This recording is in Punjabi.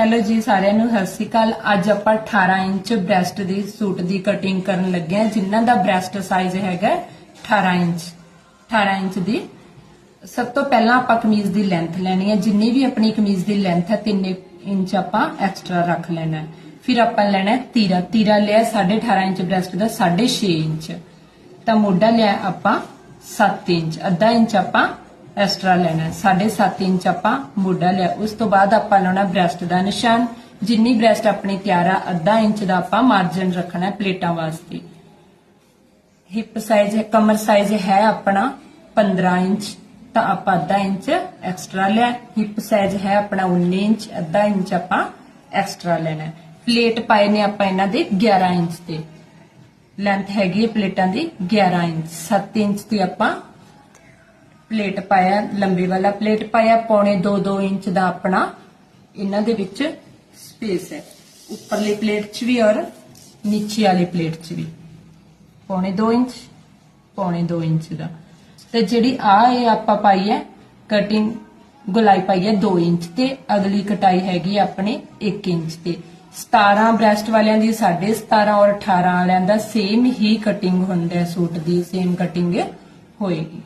ਹੈਲੋ ਜੀ ਸਾਰਿਆਂ ਨੂੰ, ਸਤਿ ਸ਼੍ਰੀ ਅਕਾਲ। ਅੱਜ ਆਪਾਂ 18 ਇੰਚ ਬ੍ਰੈਸਟ ਦੀ ਸੂਟ ਦੀ ਕਟਿੰਗ ਕਰਨ ਲੱਗੇ ਹਾਂ। ਜਿਨ੍ਹਾਂ ਦਾ ਬ੍ਰੈਸਟ ਸਾਈਜ਼ ਹੈਗਾ 18 ਇੰਚ 18 ਇੰਚ ਦੀ। ਸਭ ਤੋਂ ਪਹਿਲਾਂ ਆਪਾਂ ਕਮੀਜ਼ ਦੀ ਲੈਂਥ ਲੈਣੀ ਹੈ। ਜਿੰਨੀ ਵੀ ਆਪਣੀ ਕਮੀਜ਼ ਦੀ ਲੈਂਥ ਹੈ 3 ਇੰਚ ਆਪਾਂ ਐਕਸਟਰਾ ਰੱਖ ਲੈਣਾ ਹੈ। ਫਿਰ ਆਪਾਂ ਲੈਣਾ ਤੀਰਾ। ਤੀਰਾ ਲਿਆ 18.5 ਇੰਚ ਬ੍ਰੈਸਟ ਦਾ 6.5 ਇੰਚ। ਤਾਂ ਮੋਢਾ ਲਿਆ ਆਪਾਂ 7 ਇੰਚ। ਅੱਧਾ ਇੰਚ ਆਪਾਂ ਐਕਸਟਰਾ ਲੈਣਾ। 7.5 ਇੰਚ ਆਪਾਂ ਮੋਢਾ ਲਿਆ। ਉਸ ਤੋਂ ਬਾਅਦ ਆਪਾਂ ਲਾਉਣਾ ਬ੍ਰੈਸਟ ਦਾ ਨਿਸ਼ਾਨ। ਜਿੰਨੀ ਬ੍ਰੈਸਟ ਆਪਣੀ ਤਿਆਰ ਆ, ਅੱਧਾ ਇੰਚ ਦਾ ਆਪਾਂ ਮਾਰਜਨ ਰੱਖਣਾ ਪਲੇਟਾਂ ਵਾਸਤੇ। ਹਿਪ ਸਾਈਜ਼ ਕਮਰ ਸਾਈਜ਼ ਹੈ ਆਪਣਾ 15 ਇੰਚ। ਤਾਂ ਆਪਾਂ ਅੱਧਾ ਇੰਚ ਐਕਸਟਰਾ ਲਿਆ। ਹਿੱਪ ਸਾਈਜ਼ ਹੈ ਆਪਣਾ 19 ਇੰਚ। ਅੱਧਾ ਇੰਚ ਆਪਾਂ ਐਕਸਟਰਾ ਲੈਣਾ। ਪਲੇਟ ਪਾਏ ਨੇ ਆਪਾਂ ਇਹਨਾਂ ਦੇ 11 ਇੰਚ ਤੇ। ਲੈਂਥ ਹੈਗੀ ਹੈ ਪਲੇਟਾਂ ਦੀ 11 ਇੰਚ। 7 ਇੰਚ ਤੇ ਆਪਾਂ ਪਲੇਟ ਪਾਇਆ, ਲੰਬੇ ਵਾਲਾ ਪਲੇਟ ਪਾਇਆ, ਪੌਣੇ 2-2 ਇੰਚ ਦਾ ਆਪਣਾ ਇਹਨਾਂ ਦੇ ਵਿੱਚ ਸਪੇਸ ਹੈ। ਉੱਪਰਲੀ ਪਲੇਟ 'ਚ ਵੀ ਔਰ ਨੀਚੇ ਵਾਲੀ ਪਲੇਟ 'ਚ ਵੀ। ਪੌਣੇ 2 ਇੰਚ, ਪੌਣੇ 2 ਇੰਚ ਦਾ। ਤੇ ਜਿਹੜੀ ਆ ਇਹ ਆਪਾਂ ਪਾਈ ਹੈ ਕਟਿੰਗ ਗੁਲਾਈ ਪਾਈ ਹੈ 2 ਇੰਚ ਤੇ, ਅਗਲੀ ਕਟਾਈ ਹੈਗੀ ਆਪਣੇ 1 ਇੰਚ ਤੇ। 17 ਬ੍ਰੈਸਟ ਵਾਲਿਆਂ ਦੀ 17.5 ਔਰ 18 ਵਾਲਿਆਂ ਦਾ ਸੇਮ ਹੀ ਕਟਿੰਗ ਹੁੰਦਾ ਹੈ, ਸੂਟ ਦੀ ਸੇਮ ਕਟਿੰਗ ਹੋਏਗੀ।